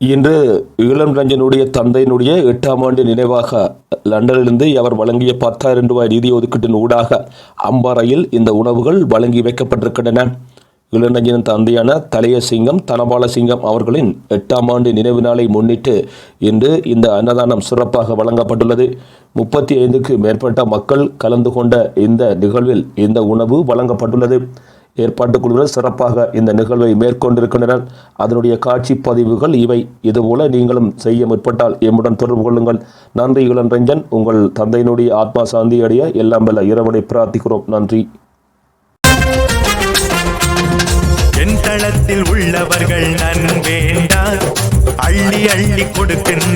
இன்று இளம் ரஞ்சனுடைய தந்தையினுடைய எட்டாம் ஆண்டு நினைவாக லண்டனிலிருந்து அவர் வழங்கிய பத்தாயிரம் ரூபாய் நிதி ஒதுக்கீட்டின் ஊடாக அம்பாறையில் இந்த உணவுகள் வழங்கி வைக்கப்பட்டிருக்கின்றன. இளநஞ்சின் தந்தையான தலைய சிங்கம் தனபால சிங்கம் அவர்களின் எட்டாம் ஆண்டு நினைவு நாளை முன்னிட்டு இன்று இந்த அன்னதானம் சிறப்பாக வழங்கப்பட்டுள்ளது. முப்பத்தி ஐந்துக்கு மேற்பட்ட மக்கள் கலந்து கொண்ட இந்த நிகழ்வில் இந்த உணவு வழங்கப்பட்டுள்ளது. ஏற்பாட்டு குழுவினர் சிறப்பாக இந்த நிகழ்வை மேற்கொண்டிருக்கின்றனர். அதனுடைய காட்சி பதிவுகள் இவை. இதுபோல நீங்களும் செய்ய முற்பட்டால் எம்முடன் தொடர்பு கொள்ளுங்கள். நன்றி இளன் ரஞ்சன் உங்கள் தந்தையினுடைய ஆத்மா சாந்தி அடைய எல்லாம் வல்ல இரவனை பிரார்த்திக்கிறோம். நன்றி. உள்ளவர்கள் அள்ளி அள்ளி கொடுக்கின்ற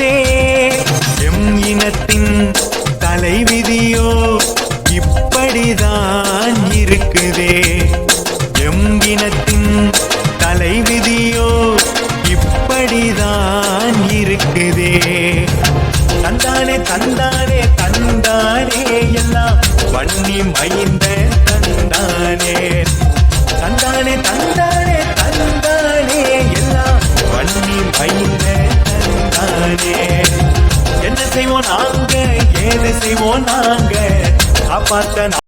இனத்தின் தலைவிதியோ இப்படிதான் இருக்குதே. எம்பினத்தின் தலைவிதியோ இப்படிதான் இருக்குதே. தந்தானே தந்தானே தந்தானே எல்லாம் வன்னி மைந்த செய்வோம் நாங்க ஏது செய்வோம் நாங்க? காப்பாத்த